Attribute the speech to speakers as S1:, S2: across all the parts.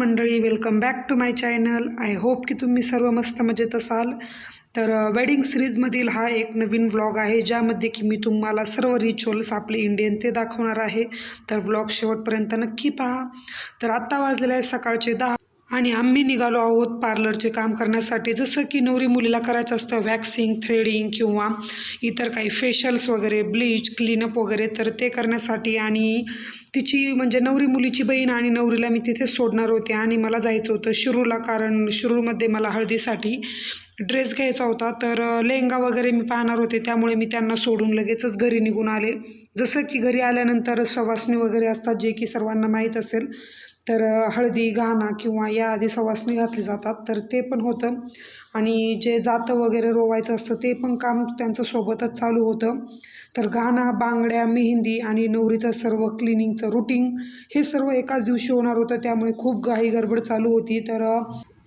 S1: मंडळी welcome back to my channel I hope की तुम्ही सर्व मस्त मजेत असाल. तर वेडिंग सिरीजमधील हा एक नवीन व्लॉग आहे ज्यामध्ये की मी तुम्हाला सर्व रिच्युअल्स आपले इंडियन ते दाखवणार आहे. तर व्लॉग शेवटपर्यंत नक्की पहा. तर आत्ता वाजलेले आहे सकाळचे दहा आणि आम्ही निघालो आहोत पार्लरचे काम करण्यासाठी. जसं की नवरी मुलीला करायचं असतं वॅक्सिंग थ्रेडिंग किंवा इतर काही फेशल्स वगैरे ब्लीच क्लीनअप वगैरे तर ते करण्यासाठी आणि तिची म्हणजे नवरी मुलीची बहीण आणि नवरीला मी तिथे सोडणार होते आणि मला जायचं होतं शिरूरला कारण शिरूरमध्ये मला हळदीसाठी ड्रेस घ्यायचा होता. तर लेहंगा वगैरे मी पाहणार होते त्यामुळे मी त्यांना सोडून लगेचच घरी निघून आले. जसं की घरी आल्यानंतर सवासणी वगैरे असतात जे की सर्वांना माहीत असेल. तर हळदी घाणा किंवा या आधी सवासणी घातली जातात तर ते पण होतं. आणि जे जातं वगैरे रोवायचं असतं ते पण काम त्यांचं सोबतच चालू होतं. तर घाणा बांगड्या मेहंदी आणि नवरीचं सर्व क्लिनिंगचं रुटीन हे सर्व एकाच दिवशी होणार होतं. त्यामुळे खूप घाई गडबड चालू होती. तर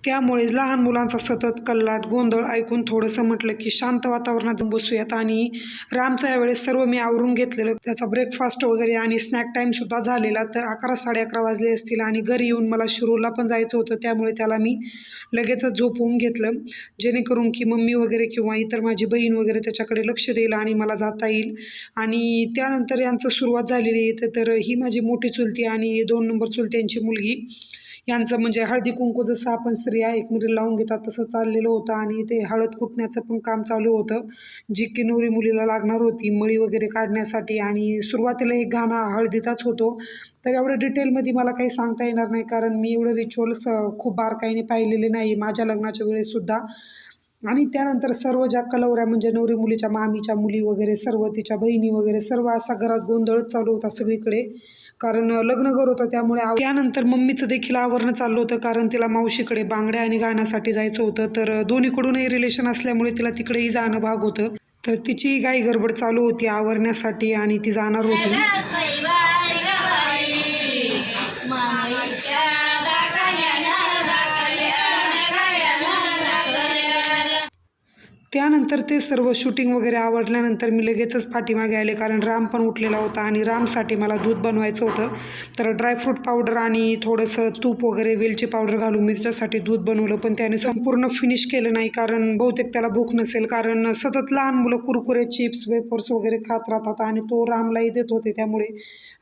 S1: त्यामुळे लहान मुलांचा सतत कल्लाट गोंधळ ऐकून थोडंसं म्हटलं की शांत वातावरणात बसूयात. आणि रामचा यावेळेस सर्व मी आवरून घेतलेलं त्याचा ब्रेकफास्ट वगैरे आणि स्नॅक टाईमसुद्धा झालेला. तर अकरा साडे अकरा वाजले असतील आणि घरी येऊन मला शिरूरला पण जायचं होतं. त्यामुळे त्याला मी लगेचच झोपवून घेतलं. जेणेकरून की मम्मी वगैरे किंवा इतर माझी बहीण वगैरे त्याच्याकडे लक्ष देईल आणि मला जाता येईल. आणि त्यानंतर यांचं सुरुवात झालेली आहे. तर- तर ही माझी मोठी चुलती आणि दोन नंबर चुलत्यांची मुलगी. यांचं म्हणजे हळदी कुंकू जसं आपण स्त्रिया एकमेरी लावून घेतात तसं चाललेलं होतं. आणि ते हळद कुटण्याचं पण काम चालू होतं जी की नवरी मुलीला लागणार होती मळी वगैरे काढण्यासाठी. आणि सुरुवातीला एक गाणं हळदीचाच होतो. तर एवढं डिटेलमध्ये मला काही सांगता येणार नाही कारण मी एवढं रिच्युअल्स खूप बारकाईने पाहिलेले नाही माझ्या लग्नाच्या वेळेससुद्धा आणि त्यानंतर सर्व ज्या कलवऱ्या म्हणजे नवरी मुलीच्या मामीच्या मुली वगैरे सर्व तिच्या बहिणी वगैरे सर्व असा घरात गोंधळच चालू होता सगळीकडे. कारण लग्न घर होतं त्यामुळे त्यानंतर मम्मीचं देखील आवरणं चाललं होतं कारण तिला मावशीकडे बांगड्या आणि गाण्यासाठी जायचं होतं. तर दोन्हीकडूनही रिलेशन असल्यामुळे तिला तिकडेही जाणं भाग होतं. तर तिची गाई गडबड चालू होती आवरण्यासाठी आणि ती जाणार होती. त्यानंतर ते सर्व शूटिंग वगैरे आवडल्यानंतर मी लगेचच पाठीमागे आले कारण राम पण उठलेला होता आणि रामसाठी मला दूध बनवायचं होतं. तर ड्रायफ्रूट पावडर आणि थोडंसं तूप वगैरे वेलची पावडर घालून मी त्याच्यासाठी दूध बनवलं पण त्याने संपूर्ण फिनिश केलं नाही कारण बहुतेक त्याला भूक नसेल. कारण सतत लहान मुलं कुरकुरे चिप्स वेफर्स वगैरे खात राहतात आणि तो रामलाही देत होते. त्यामुळे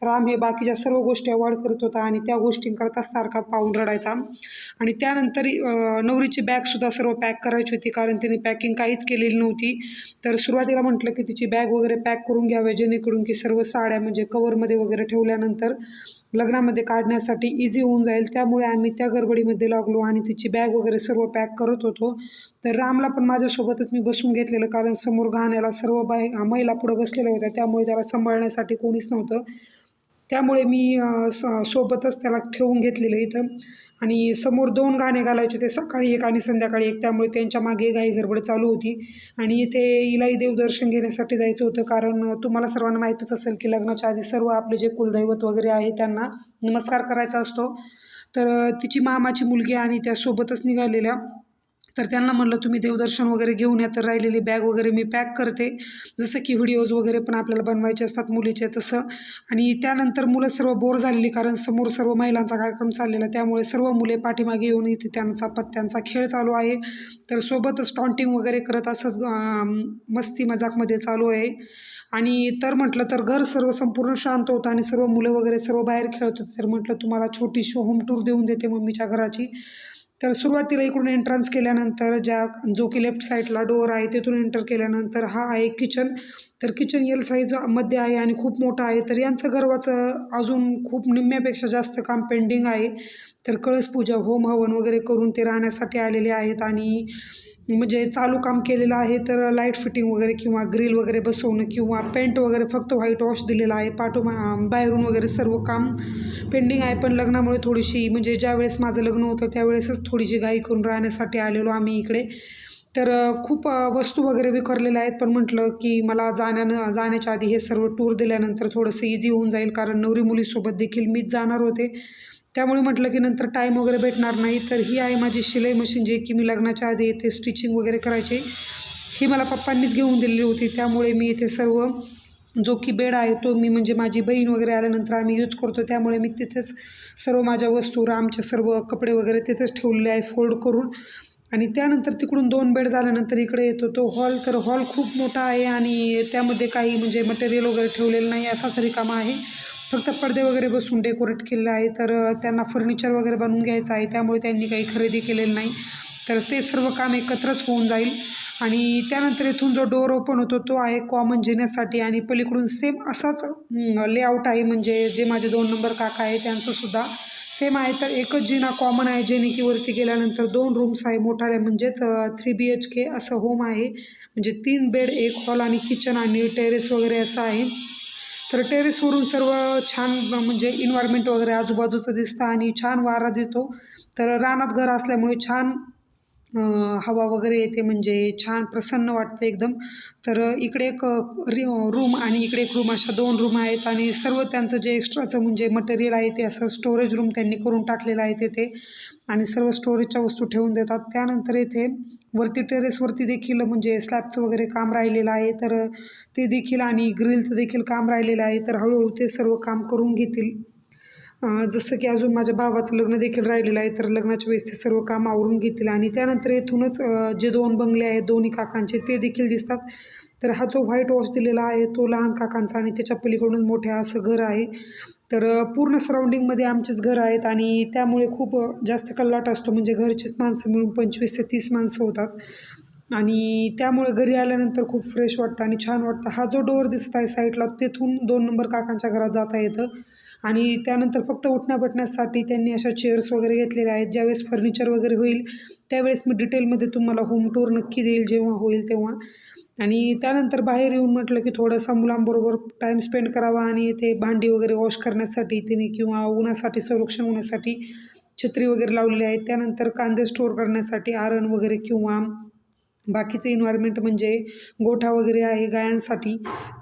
S1: राम हे बाकीच्या सर्व गोष्टी अवॉइड करत होता आणि त्या गोष्टींकरता सारखा पाहून रडायचा. आणि त्यानंतर नवरीची बॅगसुद्धा सर्व पॅक करायची होती कारण तिने पॅकिंग काहीच केलेली नव्हती. तर सुरुवातीला म्हटलं की तिची बॅग वगैरे पॅक करून घ्यावे जेणेकरून की सर्व साड्या म्हणजे कवरमध्ये वगैरे ठेवल्यानंतर लग्नामध्ये काढण्यासाठी इझी होऊन जाईल. त्यामुळे आम्ही त्या गडबडीमध्ये लागलो आणि तिची बॅग वगैरे सर्व पॅक करत होतो. तर रामला पण माझ्यासोबतच मी बसून घेतलेलं कारण समोर घाण्याला सर्व बाय महिला पुढं बसलेल्या होत्या. त्यामुळे त्याला सांभाळण्यासाठी कोणीच नव्हतं. त्यामुळे मी स- सोबतच त्याला ठेवून घेतलेलं इथं. आणि समोर दोन गाणे घालायचे होते सकाळी एक आणि संध्याकाळी एक. त्यामुळे त्यांच्या मागे घाई गडबड चालू होती. आणि इथे इलाही देवदर्शन घेण्यासाठी जायचं होतं कारण तुम्हाला सर्वांना माहीतच असेल की लग्नाच्या आधी सर्व आपले जे कुलदैवत वगैरे आहे त्यांना नमस्कार करायचा असतो. तर तिची मामाची मुलगी आणि त्यासोबतच निघालेल्या तर त्यांना म्हणलं तुम्ही देवदर्शन वगैरे घेऊन या. तर राहिलेली बॅग वगैरे मी पॅक करते. जसं की व्हिडिओज वगैरे पण आपल्याला बनवायचे असतात मुलीचे तसं. आणि त्यानंतर मुलं सर्व बोर झालेली कारण समोर सर्व महिलांचा कार्यक्रम चाललेला. त्यामुळे सर्व मुले पाठीमागे येऊन इथे त्यांचा पत्त्यांचा खेळ चालू आहे. तर सोबतच टॉन्टिंग वगैरे करत असंच मस्ती मजाकमध्ये चालू आहे. आणि तर म्हटलं तर घर सर्व संपूर्ण शांत होतं आणि सर्व मुलं वगैरे सर्व बाहेर खेळत होते. तर म्हटलं तुम्हाला छोटीशी होम टूर देऊन देते मम्मीच्या घराची. तर सुरुवातीला इकडून एंट्रन्स केल्यानंतर ज्या जो की लेफ्ट साईडला डोअर आहे तिथून एंटर केल्यानंतर हा आहे किचन तर किचन एल साईजमध्ये आहे आणि खूप मोठा आहे. तर यांचं गर्वाचं अजून खूप निम्म्यापेक्षा जास्त काम पेंडिंग आहे. तर कळस पूजा होम हवन वगैरे करून ते राहण्यासाठी आलेले आहेत आणि म्हणजे चालू काम केलेलं आहे तर लाइट फिटिंग वगैरे किंवा ग्रिल वगैरे बसवणं किंवा पेंट वगैरे फक्त व्हाईट वॉश दिलेला आहे. पाठोमा बाहेरून वगैरे सर्व काम पेंडिंग आहे. पण लग्नामुळे थोडीशी म्हणजे ज्यावेळेस माझं लग्न होतं त्यावेळेसच थोडीशी घाई करून राहण्यासाठी आलेलो आम्ही इकडे. तर खूप वस्तू वगैरे विखरलेल्या आहेत. पण म्हटलं की मला जाण्यानं जाण्याच्या आधी हे सर्व टूर दिल्यानंतर थोडंसं इझी होऊन जाईल. कारण नवरी मुलीसोबत देखील मीच जाणार होते. त्यामुळे म्हटलं की नंतर टाईम वगैरे भेटणार नाही. तर ही आहे माझी शिलाई मशीन जे की मी लग्नाच्या आधी इथे स्टिचिंग वगैरे करायचे. ही मला पप्पांनीच घेऊन दिलेली होती. त्यामुळे मी इथे सर्व जो की बेड आहे तो मी म्हणजे माझी बहीण वगैरे आल्यानंतर आम्ही यूज करतो. त्यामुळे मी तिथेच सर्व माझ्या वस्तू रामचे सर्व कपडे वगैरे तिथेच ठेवलेले आहे फोल्ड करून. आणि त्यानंतर तिकडून दोन बेड झाल्यानंतर इकडे येतो तो हॉल तर हॉल खूप मोठा आहे आणि त्यामध्ये काही म्हणजे मटेरियल वगैरे ठेवलेलं नाही. असाच रिकामा आहे. फक्त पडदे वगैरे बसून डेकोरेट केलेलं आहे. तर त्यांना फर्निचर वगैरे बनवून घ्यायचं आहे. त्यामुळे त्यांनी काही खरेदी केलेलं नाही. तर ते सर्व काम एकत्रच होऊन जाईल. आणि त्यानंतर इथून जो डोअर ओपन होतो तो आहे कॉमन जिण्यासाठी. आणि पलीकडून सेम असाच लेआउट आहे. म्हणजे जे माझे दोन नंबर काका आहे त्यांचंसुद्धा सेम आहे. तर एकच जिना कॉमन आहे जेने की वरती गेल्यानंतर दोन रूम्स आहे. मोठाले म्हणजेच थ्री बी एच के असं होम आहे. म्हणजे तीन बेड एक हॉल आणि किचन आणि टेरेस वगैरे असं आहे. तर टेरेसवरून सर्व छान म्हणजे इन्व्हायरमेंट वगैरे आजूबाजूचं दिसतं आणि छान वारा देतो. तर रानात घर असल्यामुळे छान हवा वगैरे येते म्हणजे छान प्रसन्न वाटतं एकदम. तर इकडे एक रूम आणि इकडे एक रूम अशा दोन रूम आहेत आणि सर्व त्यांचं जे एक्स्ट्राचं म्हणजे मटेरियल आहे ते असं स्टोरेज रूम त्यांनी करून टाकलेलं आहे तेथे. आणि सर्व स्टोरेजच्या वस्तू ठेवून देतात. त्यानंतर इथे वरती टेरेसवरती देखील म्हणजे स्लॅबचं वगैरे काम राहिलेलं आहे. तर ते देखील आणि ग्रिलचं देखील काम राहिलेलं आहे. तर हळूहळू ते सर्व काम करून घेतील. जसं की अजून माझ्या भावाचं लग्न देखील राहिलेलं आहे. तर लग्नाच्या वेळेस ते सर्व काम आवरून घेतील आणि त्यानंतर येथूनच जे दोन बंगले आहेत दोन्ही काकांचे ते देखील दिसतात. तर हा जो व्हाईट वॉश दिलेला आहे तो लहान काकांचा आणि त्याच्या पलीकडून मोठ्या असं घर आहे. तर पूर्ण सराउंडिंगमध्ये आमचेच घर आहेत आणि त्यामुळे खूप जास्त कल्लाट असतो. म्हणजे घरचीच माणसं मिळून पंचवीस ते तीस माणसं होतात. आणि त्यामुळे घरी आल्यानंतर खूप फ्रेश वाटतं आणि छान वाटतं. हा जो डोअर दिसत आहे साईडला तेथून दोन नंबर काकांच्या घरात जाता येतं. आणि त्यानंतर फक्त उठण्याबटण्यासाठी त्यांनी अशा चेअर्स वगैरे घेतलेल्या आहेत. ज्यावेळेस फर्निचर वगैरे होईल त्यावेळेस मी डिटेलमध्ये तुम्हाला होम टूर नक्की देईल जेव्हा होईल तेव्हा. आणि त्यानंतर बाहेर येऊन म्हटलं की थोडंसं मुलांबरोबर टाईम स्पेंड करावा आणि ते भांडी वगैरे वॉश करण्यासाठी तिने किंवा उन्हासाठी संरक्षण होण्यासाठी छत्री वगैरे लावलेली आहे. त्यानंतर कांदे स्टोअर करण्यासाठी आरण वगैरे किंवा बाकीचं इन्व्हायरमेंट म्हणजे गोठा वगैरे आहे गायांसाठी.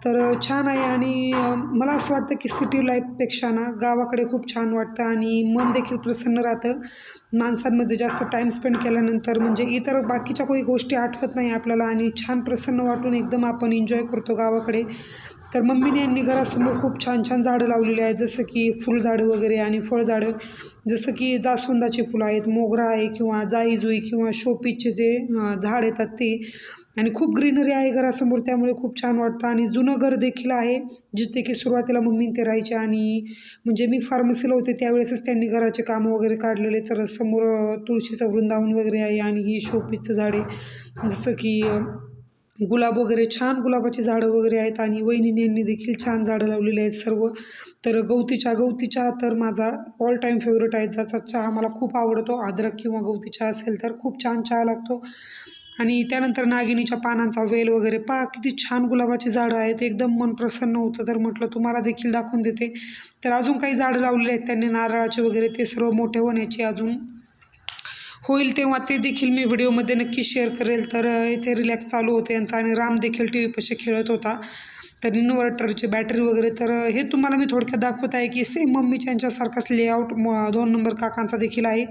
S1: तर छान आहे आणि मला असं वाटतं की सिटी लाईफपेक्षा ना गावाकडे खूप छान वाटतं आणि मन देखील प्रसन्न राहतं. माणसांमध्ये जास्त टाईम स्पेंड केल्यानंतर म्हणजे इतर बाकीच्या काही गोष्टी आठवत नाही आपल्याला आणि छान प्रसन्न वाटून एकदम आपण एन्जॉय करतो गावाकडे. तर मम्मीने यांनी घरासमोर खूप छान छान झाडं लावलेली आहेत जसं की फुलझाडं वगैरे आणि फळझाडं. जसं की जास्वंदाचे फुलं आहेत मोगरा आहे किंवा जाईजुई किंवा शोपीचे जे झाड येतात ते. आणि खूप ग्रीनरी आहे घरासमोर त्यामुळे खूप छान वाटतं. आणि जुनं घर देखील आहे जिथे की सुरुवातीला मम्मी ते राहायचे आणि म्हणजे मी फार्मसीला होते त्यावेळेसच त्यांनी घराचे कामं वगैरे काढलेले. तर समोर तुळशीचं वृंदावन वगैरे आहे आणि ही शोपीचं झाडे जसं की गुलाब वगैरे छान गुलाबाची झाडं वगैरे आहेत आणि वहिनी यांनी देखील छान झाडं लावलेली आहेत सर्व. तर गवती चहा गवती चहा तर माझा ऑल टाईम फेवरेट आहे. ज्याचा चहा मला खूप आवडतो अद्रक किंवा गवती चहा असेल तर खूप छान चहा लागतो. आणि त्यानंतर नागिनीच्या पानांचा वेल वगैरे पहा किती छान गुलाबाची झाडं आहेत. एकदम मन प्रसन्न होतं तर म्हटलं तुम्हाला देखील दाखवून देते. तर अजून काही झाडं लावलेली आहेत त्यांनी नारळाचे वगैरे ते सर्व मोठे होण्याची अजून होईल तेव्हा ते देखील मी व्हिडिओमध्ये नक्की शेअर करेल. तर इथे रिलॅक्स चालू होते यांचा आणि राम देखील टी व्हीपाशी खेळत होता. तर इन्व्हर्टरची बॅटरी वगैरे तर हे तुम्हाला मी थोडक्यात दाखवत आहे की सेम मम्मीच्या यांच्यासारखाच लेआउट दोन नंबर काकांचा देखील आहे.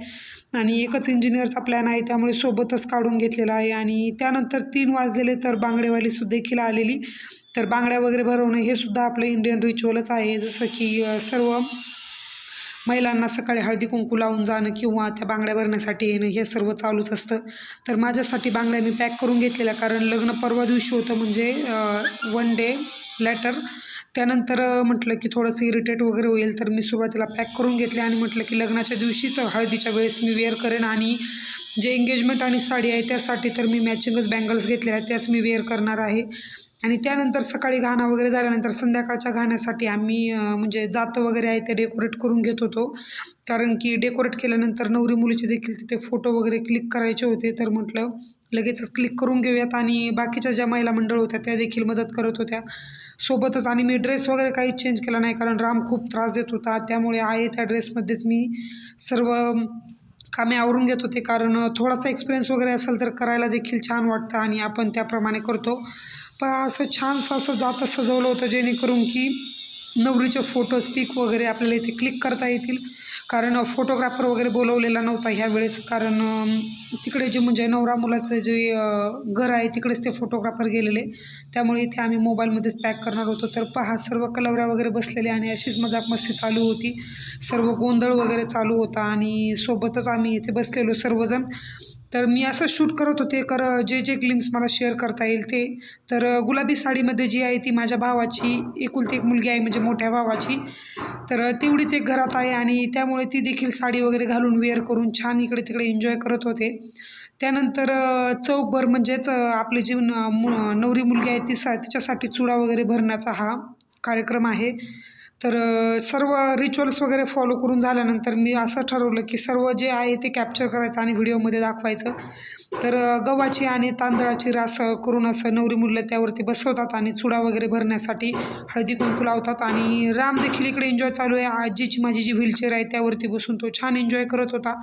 S1: आणि एकच इंजिनियरचा प्लॅन आहे त्यामुळे सोबतच काढून घेतलेला आहे. आणि त्यानंतर तीन वाजलेले तर बांगडेवाली सुद्धा देखील आलेली. तर बांगड्या वगैरे भरवणं हे सुद्धा आपलं इंडियन रिच्युअलच आहे. जसं की सर्व महिलांना सकाळी हळदी कुंकू लावून जाणं किंवा त्या बांगड्या भरण्यासाठी येणं हे सर्व चालूच असतं. तर माझ्यासाठी बांगड्या मी पॅक करून घेतलेल्या कारण लग्न परवा दिवशी होतं म्हणजे वन डे लॅटर त्यानंतर म्हटलं की थोडंसं इरिटेट वगैरे होईल तर मी सुरुवातीला पॅक करून घेतले आणि म्हटलं की लग्नाच्या दिवशीच हळदीच्या वेळेस मी वेअर करेन आणि जे एंगेजमेंट आणि साडी आहे त्यासाठी तर मी मॅचिंगच बँगल्स घेतल्या आहेत त्याच मी वेअर करणार आहे. आणि त्यानंतर सकाळी घाणा वगैरे झाल्यानंतर संध्याकाळच्या घाण्यासाठी आम्ही म्हणजे जातं वगैरे आहे ते डेकोरेट करून घेत होतो. कारण की डेकोरेट केल्यानंतर नवरी मुलीचे देखील तिथे फोटो वगैरे क्लिक करायचे होते. तर म्हटलं लगेचच क्लिक करून घेऊयात. आणि बाकीच्या ज्या महिला मंडळ होत्या त्या देखील मदत करत होत्या. सोबतच आणि मी ड्रेस वगैरे काही चेंज केला नाही. कारण राम खूप त्रास देत होता. त्यामुळे आहे त्या ड्रेसमध्येच मी सर्व कामे आवरून घेत होते. कारण थोडासा एक्सपिरियन्स वगैरे असेल तर करायला देखील छान वाटतं. आणि आपण त्याप्रमाणे करतो. पण असं छानसं असं जातं सजवलं होतं जेणेकरून की नवरीचे फोटोज पिक वगैरे आपल्याला इथे क्लिक करता येतील. कारण फोटोग्राफर वगैरे बोलवलेला नव्हता ह्या वेळेस. कारण तिकडे जे म्हणजे नवरा मुलाचं जे घर आहे तिकडेच ते फोटोग्राफर गेलेले. त्यामुळे इथे आम्ही मोबाईलमध्येच पॅक करणार होतो. तर पहा सर्व कलवऱ्या वगैरे बसलेले आणि अशीच मजाक मस्ती चालू होती. सर्व गोंधळ वगैरे चालू होता आणि सोबतच आम्ही इथे बसलेलो सर्वजण. तर मी असं शूट करत होते. कर जे जे क्लिम्स मला शेअर करता येईल ते. तर गुलाबी साडीमध्ये जी आहे ती माझ्या भावाची एकुलती एक मुलगी आहे म्हणजे मोठ्या भावाची. तर तेवढीच एक घरात आहे आणि त्यामुळे ती देखील साडी वगैरे घालून वेअर करून छान इकडे तिकडे एन्जॉय करत होते. त्यानंतर चौकभर म्हणजेच आपली जी न- मु- नवरी मुलगी आहे ती सा तिच्यासाठी चुडा वगैरे भरण्याचा हा कार्यक्रम आहे. तर सर्व रिच्युअल्स वगैरे फॉलो करून झाल्यानंतर मी असं ठरवलं की सर्व जे आहे ते कॅप्चर करायचं आणि व्हिडिओमध्ये दाखवायचं. तर गव्हाची आणि तांदळाची रास करून असं नवरी मुलं त्यावरती बसवतात आणि चुडा वगैरे भरण्यासाठी हळदी कुंकू लावतात आणि राम देखील इकडे एन्जॉय चालू आहे. आजीची माझी जी व्हीलचेअर आहे त्यावरती बसून तो छान एन्जॉय करत होता.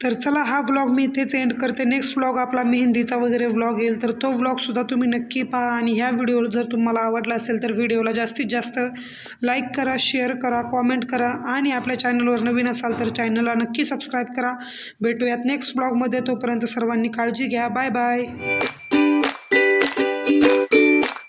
S1: तर चला हा व्लॉग मी इथेच एंड करते. नेक्स्ट व्लॉग आपला मेहंदीचा वगैरे व्लॉग येईल तर तो व्लॉगसुद्धा तुम्ही नक्की पहा. आणि ह्या व्हिडिओवर जर तुम्हाला आवडला असेल तर व्हिडिओला जास्तीत जास्त लाईक करा शेअर करा कॉमेंट करा. आणि आपल्या चॅनलवर नवीन असाल तर चॅनलला नक्की सबस्क्राईब करा. भेटूयात नेक्स्ट व्लॉगमध्ये तोपर्यंत सर्वांनी काळजी घ्या. Bye bye